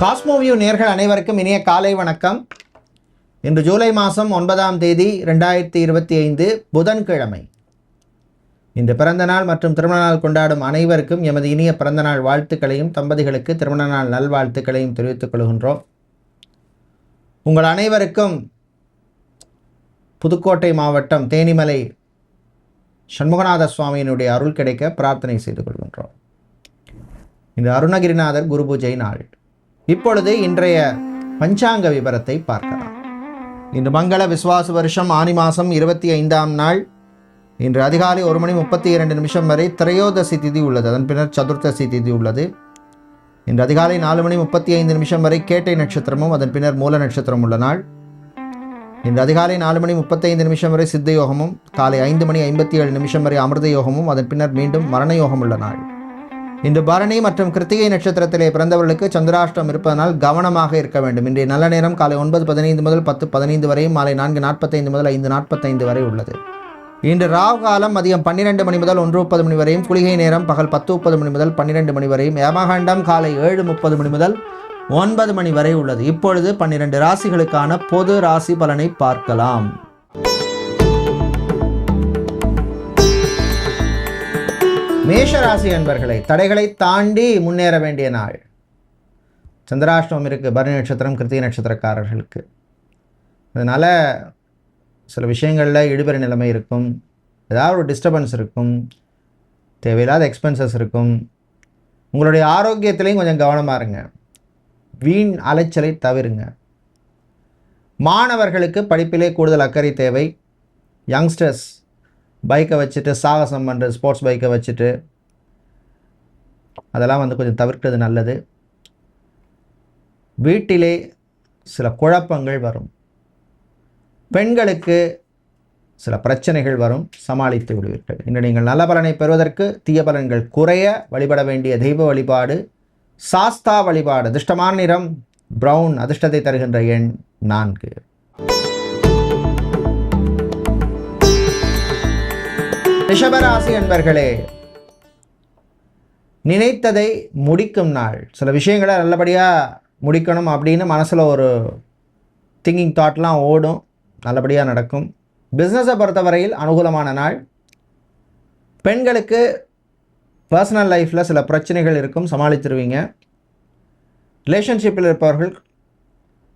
Cosmoview நேர்கள் அனைவருக்கும் இனிய காலை வணக்கம். இன்று ஜூலை மாதம் ஒன்பதாம் தேதி ரெண்டாயிரத்தி இருபத்தி ஐந்து புதன்கிழமை. இன்று பிறந்த நாள் மற்றும் திருமண நாள் கொண்டாடும் அனைவருக்கும் எமது இனிய பிறந்த நாள் வாழ்த்துக்களையும் தம்பதிகளுக்கு திருமண நாள் நல்வாழ்த்துக்களையும் தெரிவித்துக் கொள்கின்றோம். உங்கள் அனைவருக்கும் புதுக்கோட்டை மாவட்டம் தேனிமலை சண்முகநாத சுவாமியினுடைய அருள் கிடைக்க பிரார்த்தனை செய்து கொள்கின்றோம். இந்த அருணகிரிநாதர் குரு பூஜை நாள். இப்பொழுது இன்றைய பஞ்சாங்க விவரத்தை பார்க்கலாம். இன்று மங்கள விஸ்வாச வருஷம் ஆனி மாதம் இருபத்தி ஐந்தாம் நாள். இன்று அதிகாலை ஒரு மணி முப்பத்தி இரண்டு நிமிஷம் வரை திரையோதசி திதி உள்ளது. அதன் பின்னர் சதுர்த்தசி திதி உள்ளது. இன்று அதிகாலை நாலு மணி முப்பத்தி ஐந்து நிமிஷம் வரை கேட்டை நட்சத்திரமும் அதன் பின்னர் மூல நட்சத்திரம் உள்ள நாள். இன்று அதிகாலை நாலு மணி முப்பத்தைந்து நிமிஷம் வரை சித்த யோகமும் காலை ஐந்து மணி ஐம்பத்தி ஏழு நிமிஷம் வரை அமிர்த யோகமும் அதன் பின்னர் மீண்டும் மரண யோகம் உள்ள நாள். இன்று பரணி மற்றும் கிருத்திகை நட்சத்திரத்திலே பிறந்தவர்களுக்கு சந்திராஷ்டம் இருப்பதனால் கவனமாக இருக்க வேண்டும். இன்றைய நல்ல நேரம் காலை ஒன்பது பதினைந்து முதல் பத்து பதினைந்து வரையும் மாலை நான்கு நாற்பத்தைந்து முதல் ஐந்து நாற்பத்தைந்து வரை உள்ளது. இன்று ராவ் காலம் மதியம் பன்னிரெண்டு மணி முதல் ஒன்று முப்பது மணி வரையும் குளிகை நேரம் பகல் பத்து முப்பது மணி முதல் பன்னிரெண்டு மணி வரையும் யமகண்டம் காலை ஏழு முப்பது மணி முதல் ஒன்பது மணி வரை உள்ளது. இப்பொழுது பன்னிரண்டு ராசிகளுக்கான பொது ராசி பலனை பார்க்கலாம். மேஷ ராசி அன்பர்களை தடைகளை தாண்டி முன்னேற வேண்டிய நாள். சந்திராஷ்டமம் இருக்குது பரணி நட்சத்திரம் கிருத்திகை நட்சத்திரக்காரர்களுக்கு. அதனால் சில விஷயங்களில் இழுபறி நிலைமை இருக்கும் ஏதாவது ஒரு டிஸ்டர்பன்ஸ் இருக்கும் தேவையில்லாத எக்ஸ்பென்சஸ் இருக்கும். உங்களுடைய ஆரோக்கியத்திலையும் கொஞ்சம் கவனமாக இருங்க. வீண் அலைச்சலை தவிருங்க. மாணவர்களுக்கு படிப்பிலே கூடுதல் அக்கறை தேவை. யங்ஸ்டர்ஸ் பைக்கை வச்சுட்டு சாகசம் பண்ணுறது ஸ்போர்ட்ஸ் பைக்கை வச்சுட்டு அதெல்லாம் வந்து கொஞ்சம் தவிர்க்கிறது நல்லது. வீட்டிலே சில குழப்பங்கள் வரும். பெண்களுக்கு சில பிரச்சனைகள் வரும். சமாளித்து விடுவீர்கள். இன்று நீங்கள் நல்ல பலனை பெறுவதற்கு தீய பலன்கள் குறைய வழிபட வேண்டிய தெய்வ வழிபாடு சாஸ்தா வழிபாடு அதிர்ஷ்டமான நிறம் ப்ரௌன் அதிர்ஷ்டத்தை தருகின்ற எண் நான்கு. ரிஷபராசி என்பர்களே நினைத்ததை முடிக்கும் நாள். சில விஷயங்களை நல்லபடியாக முடிக்கணும் அப்படின்னு மனசில் ஒரு திங்கிங் தாட்லாம் ஓடும். நல்லபடியாக நடக்கும். பிஸ்னஸை பொறுத்தவரையில் அனுகூலமான நாள். பெண்களுக்கு பர்சனல் லைஃப்பில் சில பிரச்சனைகள் இருக்கும். சமாளித்துருவீங்க ரிலேஷன்ஷிப்பில் இருப்பவர்கள்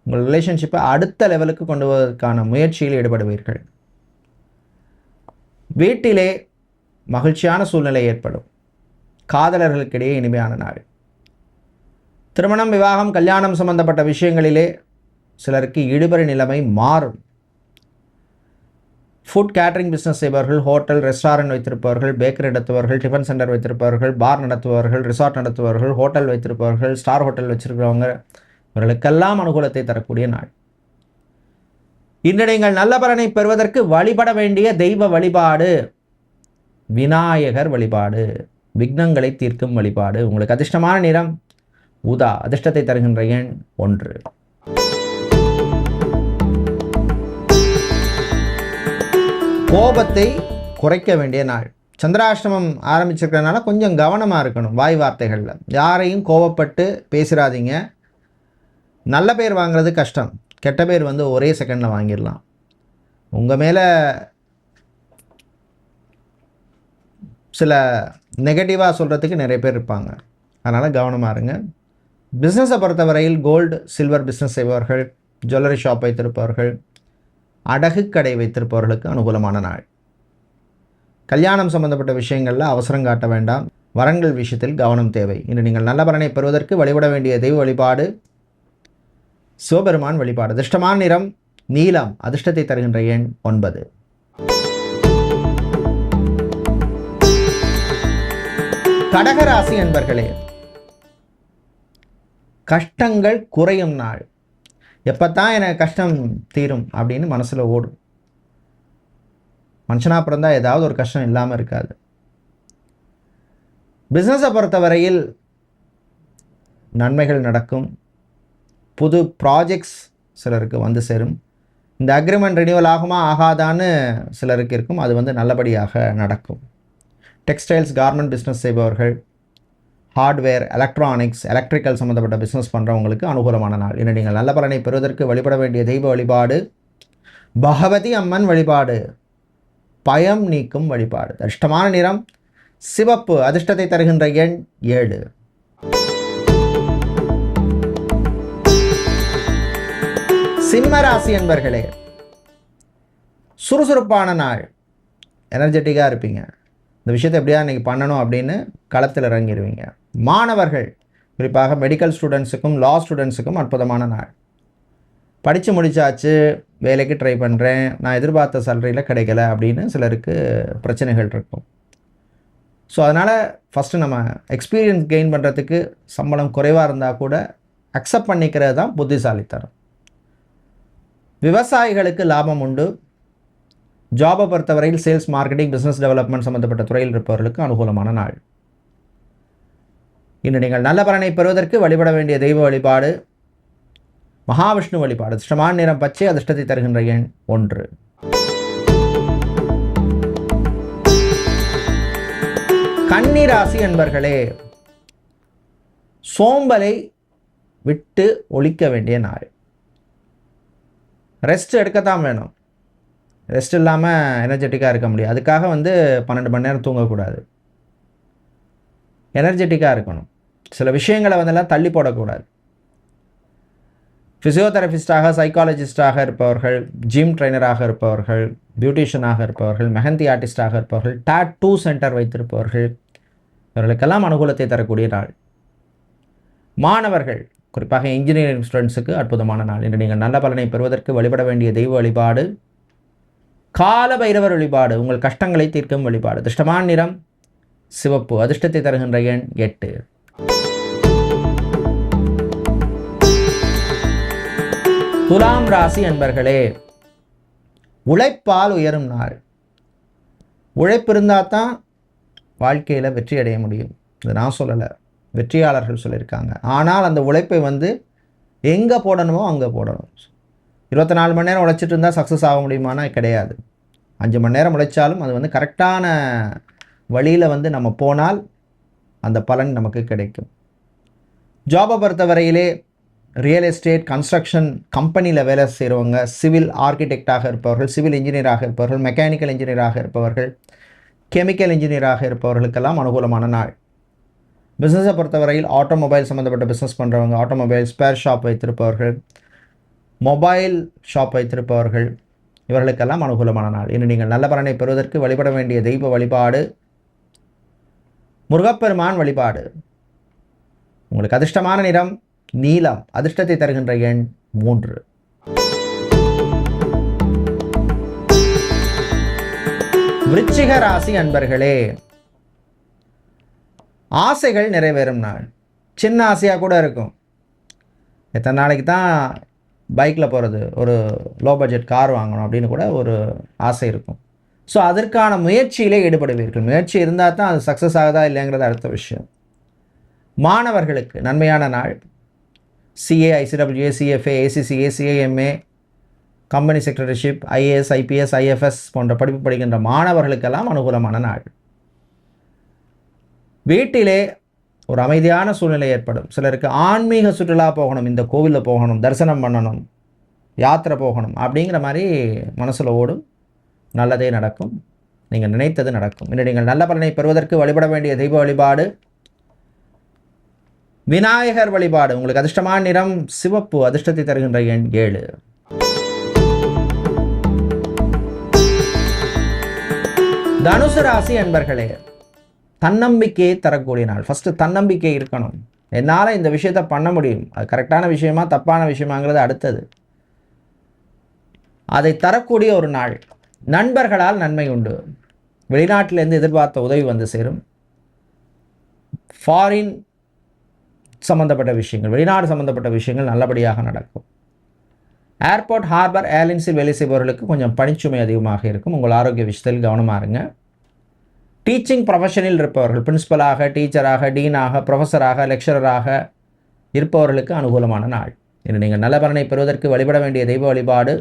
உங்கள் ரிலேஷன்ஷிப்பை அடுத்த லெவலுக்கு கொண்டு வருவதற்கான முயற்சியில் ஈடுபடுவீர்கள். வீட்டிலே மகிழ்ச்சியான சூழ்நிலை ஏற்படும். காதலர்களுக்கிடையே இனிமையான நாள். திருமணம் விவாகம் கல்யாணம் சம்பந்தப்பட்ட விஷயங்களிலே சிலருக்கு இடுபறி நிலைமை மாறும். ஃபுட் கேட்டரிங் பிஸ்னஸ் செய்பவர்கள் ஹோட்டல் ரெஸ்டாரண்ட் வைத்திருப்பவர்கள் பேக்கரி நடத்துபவர்கள் டிஃபன் சென்டர் வைத்திருப்பவர்கள் பார் நடத்துபவர்கள் ரிசார்ட் நடத்துபவர்கள் ஹோட்டல் வைத்திருப்பவர்கள் ஸ்டார் ஹோட்டல் வச்சுருக்கிறவங்க இவர்களுக்கெல்லாம் அனுகூலத்தை தரக்கூடிய நாள். இன்று நீங்கள் நல்ல பலனை பெறுவதற்கு வழிபட வேண்டிய தெய்வ வழிபாடு. விநாயகர் வழிபாடு. விக்னங்களை தீர்க்கும் வழிபாடு. உங்களுக்கு அதிர்ஷ்டமான நிறம் ஊதா அதிர்ஷ்டத்தை தருகின்ற எண் ஒன்று. கோபத்தை குறைக்க வேண்டிய நாள். சந்திராஷ்டமம் ஆரம்பிச்சிருக்கிறனால கொஞ்சம் கவனமாக இருக்கணும் வாய் வார்த்தைகளில். யாரையும் கோபப்பட்டு பேசிடாதீங்க நல்ல பேர் வாங்குறது கஷ்டம். கெட்ட பேர் வந்து ஒரே செகண்டில் வாங்கிடலாம். உங்கள் மேலே சில நெகட்டிவாக சொல்கிறதுக்கு நிறைய பேர் இருப்பாங்க. அதனால் கவனமாக இருங்க. பிஸ்னஸை பொறுத்தவரையில் கோல்டு சில்வர் பிஸ்னஸ் செய்பவர்கள் ஜுவல்லரி ஷாப் வைத்திருப்பவர்கள் அடகு கடை வைத்திருப்பவர்களுக்கு அனுகூலமான நாள். கல்யாணம் சம்பந்தப்பட்ட விஷயங்களில் அவசரம் காட்ட வேண்டாம். வரன்கள் விஷயத்தில் கவனம் தேவை. இன்று நீங்கள் நல்ல பலனை பெறுவதற்கு வழிபட வேண்டிய தெய்வ வழிபாடு சிவபெருமான் வழிபாடு. அதிர்ஷ்டமான நிறம் நீலம். அதிர்ஷ்டத்தை தருகின்ற எண் ஒன்பது. கடகராசி என்பர்களே கஷ்டங்கள் குறையும் நாள். எப்பத்தான் எனக்கு கஷ்டம் தீரும் அப்படின்னு மனசில் ஓடும். மனுஷனாக பிறந்தால் ஏதாவது ஒரு கஷ்டம் இல்லாமல் இருக்காது. பிஸ்னஸை பொறுத்தவரையில் நன்மைகள் நடக்கும். புது ப்ராஜெக்ட்ஸ் சிலருக்கு வந்து சேரும். இந்த அக்ரிமெண்ட் ரினியூவல் ஆகுமா ஆகாதான்னு சிலருக்கு இருக்கும். அது வந்து நல்லபடியாக நடக்கும். டெக்ஸ்டைல்ஸ் கார்மெண்ட் பிஸ்னஸ் செய்பவர்கள் ஹார்ட்வேர் எலக்ட்ரானிக்ஸ் எலக்ட்ரிக்கல் சம்மந்தப்பட்ட பிஸ்னஸ் பண்ணுறவங்களுக்கு அனுகூலமான நாள். இன்று நீங்கள் நல்ல பலனை பெறுவதற்கு வழிபட வேண்டிய தெய்வ வழிபாடு பகவதி அம்மன் வழிபாடு பயம் நீக்கும் வழிபாடு. அதிர்ஷ்டமான நிறம் சிவப்பு அதிர்ஷ்டத்தை தருகின்ற எண் ஏழு. சிம்ம ராசி என்பர்களே சுறுசுறுப்பான நாள். எனர்ஜெட்டிக்காக இருப்பீங்க. இந்த விஷயத்தை எப்படியா இன்றைக்கி பண்ணணும் அப்படின்னு களத்தில் இறங்கிடுவீங்க. மாணவர்கள் குறிப்பாக மெடிக்கல் ஸ்டூடெண்ட்ஸுக்கும் லா ஸ்டூடெண்ட்ஸுக்கும் அற்புதமான நாள். படித்து முடிச்சாச்சு வேலைக்கு ட்ரை பண்ணுறேன் நான் எதிர்பார்த்த சேலரியில் கிடைக்கல அப்படின்னு சிலருக்கு பிரச்சனைகள் இருக்கும். ஸோ அதனால் ஃபஸ்ட்டு நம்ம எக்ஸ்பீரியன்ஸ் கெயின் பண்ணுறதுக்கு சம்பளம் குறைவாக இருந்தால் கூட அக்செப்ட் பண்ணிக்கிறது தான் புத்திசாலித்தனம். விவசாயிகளுக்கு லாபம் உண்டு. ஜாபை பொறுத்தவரையில் சேல்ஸ் மார்க்கெட்டிங் பிஸ்னஸ் டெவலப்மெண்ட் சம்மந்தப்பட்ட துறையில் இருப்பவர்களுக்கு அனுகூலமான நாள். இன்று நீங்கள் நல்ல பலனை பெறுவதற்கு வழிபட வேண்டிய தெய்வ வழிபாடு மகாவிஷ்ணு வழிபாடு அதிர்ஷ்டமான நிறம் பச்சை அதிர்ஷ்டத்தை தருகின்ற எண் ஒன்று. கன்னிராசி என்பர்களே சோம்பலை விட்டு ஒழிக்க வேண்டிய நாள். ரெஸ்ட் எடுக்கத்தான் வேணும். ரெஸ்ட் இல்லாமல் எனர்ஜெட்டிக்காக இருக்க முடியும் அதுக்காக வந்து பன்னெண்டு மணி நேரம் தூங்கக்கூடாது. எனர்ஜெட்டிக்காக இருக்கணும். சில விஷயங்களை வந்தெல்லாம் தள்ளி போடக்கூடாது. ஃபிசியோதெரபிஸ்டாக சைக்காலஜிஸ்டாக இருப்பவர்கள் ஜிம் ட்ரைனராக இருப்பவர்கள் பியூட்டிஷியனாக இருப்பவர்கள் மெஹந்தி ஆர்டிஸ்டாக இருப்பவர்கள் டாட்டூ சென்டர் வைத்திருப்பவர்கள் இவர்களுக்கெல்லாம் அனுகூலத்தை தரக்கூடிய நாள். மாணவர்கள் குறிப்பாக இன்ஜினியரிங் ஸ்டூடெண்ட்ஸுக்கு அற்புதமான நாள். இன்று நீங்கள் நல்ல பலனை பெறுவதற்கு வழிபட வேண்டிய தெய்வ வழிபாடு கால பைரவர் வழிபாடு உங்கள் கஷ்டங்களை தீர்க்கும் வழிபாடு. அதிர்ஷ்டமான நிறம் சிவப்பு. அதிர்ஷ்டத்தை தருகின்ற எண் எட்டு. துலாம் ராசி அன்பர்களே உழைப்பால் உயரும் நாள். உழைப்பு இருந்தால் தான் வாழ்க்கையில் வெற்றி அடைய முடியும். இது நான் சொல்லலை. வெற்றியாளர்கள் சொல்லியிருக்காங்க. ஆனால் அந்த உழைப்பை வந்து எங்கே போடணுமோ அங்கே போடணும். இருபத்தி நாலு மணி நேரம் உழைச்சிட்டு இருந்தால் சக்ஸஸ் ஆக முடியுமானா கிடையாது. அஞ்சு மணி நேரம் உழைச்சாலும் அது வந்து கரெக்டான வழியில் வந்து நம்ம போனால் அந்த பலன் நமக்கு கிடைக்கும். ஜாபை பொறுத்தவரையிலே ரியல் எஸ்டேட் கன்ஸ்ட்ரக்ஷன் கம்பெனியில் வேலை செய்கிறவங்க சிவில் ஆர்கிடெக்டாக இருப்பவர்கள் சிவில் இன்ஜினியராக இருப்பவர்கள் மெக்கானிக்கல் இன்ஜினியராக இருப்பவர்கள் கெமிக்கல் இன்ஜினியராக இருப்பவர்களுக்கெல்லாம் அனுகூலமான நாள். பிஸ்னஸை பொறுத்தவரையில் ஆட்டோமொபைல் சம்மந்தப்பட்ட பிஸ்னஸ் பண்ணுறவங்க ஆட்டோமொபைல் ஸ்பேர் ஷாப் வைத்திருப்பவர்கள் மொபைல் ஷாப் வைத்திருப்பவர்கள் இவர்களுக்கெல்லாம் அனுகூலமான நாள். இன்று நீங்கள் நல்ல பலனை பெறுவதற்கு வழிபட வேண்டிய தெய்வ வழிபாடு முருகப்பெருமான் வழிபாடு. உங்களுக்கு அதிர்ஷ்டமான நிறம் நீலம் அதிர்ஷ்டத்தை தருகின்ற எண் மூன்று. விருச்சிக ராசி அன்பர்களே ஆசைகள் நிறைவேறும் நாள். சின்ன ஆசையாக கூட இருக்கும். எத்தனை நாளைக்கு தான் பைக்கில் போகிறது ஒரு லோ பட்ஜெட் கார் வாங்கணும் அப்படின்னு கூட ஒரு ஆசை இருக்கும். ஸோ அதற்கான முயற்சியிலே ஈடுபடுவீர்கள். முயற்சி இருந்தால் தான் அது சக்ஸஸ் ஆகுதா இல்லைங்கிறது அடுத்த விஷயம். மாணவர்களுக்கு நன்மையான நாள். CA ICWA CFA ACCA CAMA company secretaryship IAS IPS IFS போன்ற படிப்பு படிக்கின்ற மாணவர்களுக்கெல்லாம் அனுகூலமான நாள். வீட்டிலே ஒரு அமைதியான சூழ்நிலை ஏற்படும். சிலருக்கு ஆன்மீக சுற்றுலா போகணும் இந்த கோவிலில் போகணும் தரிசனம் பண்ணணும் யாத்திரை போகணும் அப்படிங்கிற மாதிரி மனசில் ஓடும். நல்லதே நடக்கும். நீங்கள் நினைத்தது நடக்கும். இன்று நீங்கள் நல்ல பலனை பெறுவதற்கு வழிபட வேண்டிய தெய்வ வழிபாடு விநாயகர் வழிபாடு உங்களுக்கு அதிர்ஷ்டமான நிறம் சிவப்பு அதிர்ஷ்டத்தை தருகின்ற எண் ஏழு. தனுசு ராசி அன்பர்களே தன்னம்பிக்கையை தரக்கூடிய நாள். ஃபஸ்ட்டு தன்னம்பிக்கை இருக்கணும். என்னால் இந்த விஷயத்த பண்ண முடியும். அது கரெக்டான விஷயமா தப்பான விஷயமாங்கிறது அடுத்தது. அதை தரக்கூடிய ஒரு நாள். நண்பர்களால் நன்மை உண்டு. வெளிநாட்டிலேருந்து எதிர்பார்த்த உதவி வந்து சேரும். ஃபாரின் சம்மந்தப்பட்ட விஷயங்கள் வெளிநாடு சம்மந்தப்பட்ட விஷயங்கள் நல்லபடியாக நடக்கும். ஏர்போர்ட் ஹார்பர் ஏர்லைன்ஸில் வேலை செய்பவர்களுக்கு கொஞ்சம் பணிச்சுமை அதிகமாக இருக்கும். உங்கள் ஆரோக்கிய விஷயத்தில் கவனமாக இருங்க. டீச்சிங் ப்ரொஃபஷனில் இருப்பவர்கள் பிரின்ஸிபலாக டீச்சராக டீனாக ப்ரொஃபஸராக லெக்சரராக இருப்பவர்களுக்கு அனுகூலமான நாள். இன்று நீங்கள் நல்ல பலனை பெறுவதற்கு வழிபட வேண்டிய தெய்வ வழிபாடு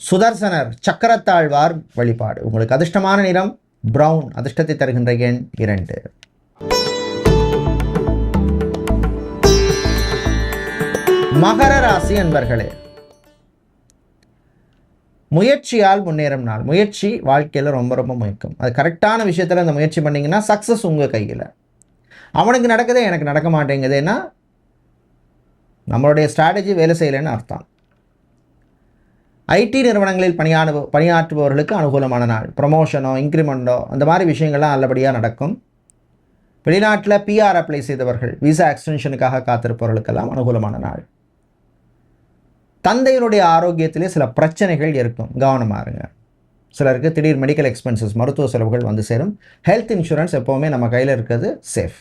சுதர்சனர் சக்கரத்தாழ்வார் வழிபாடு. உங்களுக்கு அதிர்ஷ்டமான நிறம் ப்ரௌன் அதிர்ஷ்டத்தை தருகின்ற எண் இரண்டு. மகர ராசி என்பர்களே முயற்சியால் முன்னேறும் நாள். முயற்சி வாழ்க்கையில் ரொம்ப ரொம்ப முயக்கும் அது கரெக்டான விஷயத்தில் அந்த முயற்சி பண்ணிங்கன்னா சக்ஸஸ் உங்கள் கையில். அவனுக்கு நடக்குதே எனக்கு நடக்க மாட்டேங்குதுன்னா நம்மளுடைய ஸ்ட்ராட்டஜி வேலை செய்யலைன்னு அர்த்தம். ஐடி நிறுவனங்களில் பணியானு பணியாற்றுபவர்களுக்கு அனுகூலமான நாள். ப்ரமோஷனோ இன்க்ரிமெண்ட்டோ அந்த மாதிரி விஷயங்கள்லாம் நல்லபடியாக நடக்கும். வெளிநாட்டில் பிஆர் அப்ளை செய்தவர்கள் விசா எக்ஸ்டென்ஷனுக்காக காத்திருப்பவர்களுக்கெல்லாம் அனுகூலமான நாள். தந்தையினுடைய ஆரோக்கியத்திலே சில பிரச்சனைகள் இருக்கும். கவனமாக இருங்க. சிலருக்கு திடீர் மெடிக்கல் எக்ஸ்பென்சஸ் மருத்துவ செலவுகள் வந்து சேரும். ஹெல்த் இன்சூரன்ஸ் எப்போவுமே நம்ம கையில் இருக்கிறது சேஃப்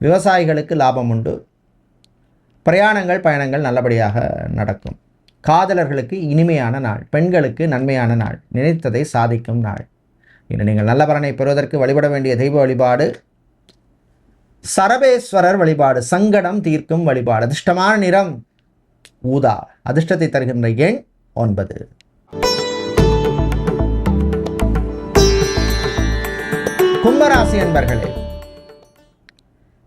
விவசாயிகளுக்கு லாபம் உண்டு. பிரயாணங்கள் பயணங்கள் நல்லபடியாக நடக்கும். காதலர்களுக்கு இனிமையான நாள் பெண்களுக்கு நன்மையான நாள் நினைத்ததை சாதிக்கும் நாள். இன்று நீங்கள் நல்ல பலனை பெறுவதற்கு வழிபட வேண்டிய தெய்வ வழிபாடு சரபேஸ்வரர் வழிபாடு சங்கடம் தீர்க்கும் வழிபாடு அதிர்ஷ்டமான நிறம். ஊதா அதிர்ஷ்டத்தை தருகின்ற எண் ஒன்பது. கும்பராசி என்பர்களே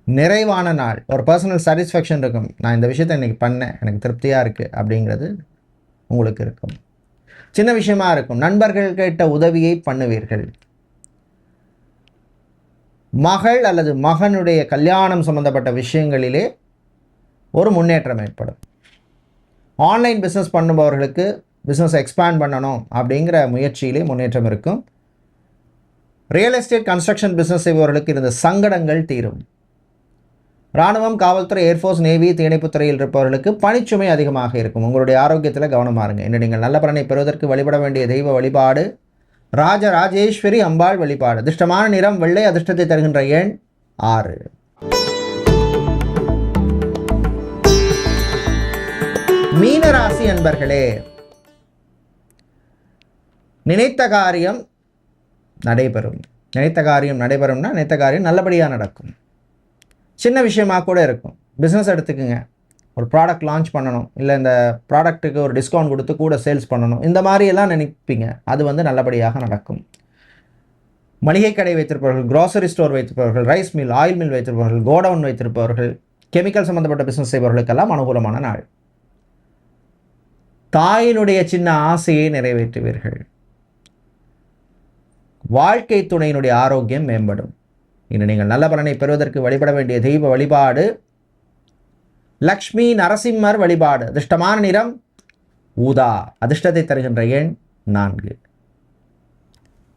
நிறைவான நாள். ஒரு பர்சனல் சாட்டிஸ்ஃபேக்ஷன் இருக்கும். நான் இந்த விஷயத்தை இன்றைக்கி பண்ணேன். எனக்கு திருப்தியாக இருக்குது அப்படிங்கிறது உங்களுக்கு இருக்கும். சின்ன விஷயமா இருக்கும். நண்பர்கள் கேட்ட உதவியை பண்ணுவீர்கள். மகள் அல்லது மகனுடைய கல்யாணம் சம்பந்தப்பட்ட விஷயங்களிலே ஒரு முன்னேற்றம் ஏற்படும். ஆன்லைன் பிஸ்னஸ் பண்ணுபவர்களுக்கு பிஸ்னஸ் எக்ஸ்பேண்ட் பண்ணணும் அப்படிங்கிற முயற்சியிலே முன்னேற்றம் இருக்கும். ரியல் எஸ்டேட் கன்ஸ்ட்ரக்ஷன் பிஸ்னஸ் செய்பவர்களுக்கு இருந்த சங்கடங்கள் தீரும். இராணுவம் காவல்துறை ஏர்ஃபோர்ஸ் நேவி தீயணைப்புத்துறையில் இருப்பவர்களுக்கு பணிச்சுமை அதிகமாக இருக்கும். உங்களுடைய ஆரோக்கியத்தில் கவனமாக இருங்க. இன்று நீங்கள் நல்ல பலனை பெறுவதற்கு வழிபட வேண்டிய தெய்வ வழிபாடு ராஜ ராஜேஸ்வரி அம்பாள் வழிபாடு. அதிர்ஷ்டமான நிறம் வெள்ளை அதிர்ஷ்டத்தை தருகின்ற எண் ஆறு. மீனராசி அன்பர்களே நினைத்த காரியம் நடைபெறும். நினைத்த காரியம் நடைபெறும்னா நினைத்த காரியம் நல்லபடியாக நடக்கும். சின்ன விஷயமாக கூட இருக்கும். பிஸ்னஸ் எடுத்துக்கோங்க. ஒரு ப்ராடக்ட் லான்ச் பண்ணணும். இல்லை இந்த ப்ராடக்ட்டுக்கு ஒரு டிஸ்கவுண்ட் கொடுத்து கூட சேல்ஸ் பண்ணணும். இந்த மாதிரியெல்லாம் நினைப்பீங்க. அது வந்து நல்லபடியாக நடக்கும். மளிகை கடை வைத்திருப்பவர்கள் க்ராசரி ஸ்டோர் வைத்திருப்பவர்கள் ரைஸ் மில் ஆயில் மில் வைத்திருப்பவர்கள் கோடவுன் வைத்திருப்பவர்கள் கெமிக்கல் சம்மந்தப்பட்ட பிஸ்னஸ் செய்பவர்களுக்கெல்லாம் அனுகூலமான நாள். தாயினுடைய சின்ன ஆசையை நிறைவேற்றுவீர்கள். வாழ்க்கை துணையினுடைய ஆரோக்கியம் மேம்படும். இன்று நீங்கள் நல்ல பலனை பெறுவதற்கு வழிபட வேண்டிய தெய்வ வழிபாடு லக்ஷ்மி நரசிம்மர் வழிபாடு அதிர்ஷ்டமான நிறம் ஊதா அதிர்ஷ்டத்தை தருகின்ற எண் நான்கு.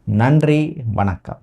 நன்றி வணக்கம்.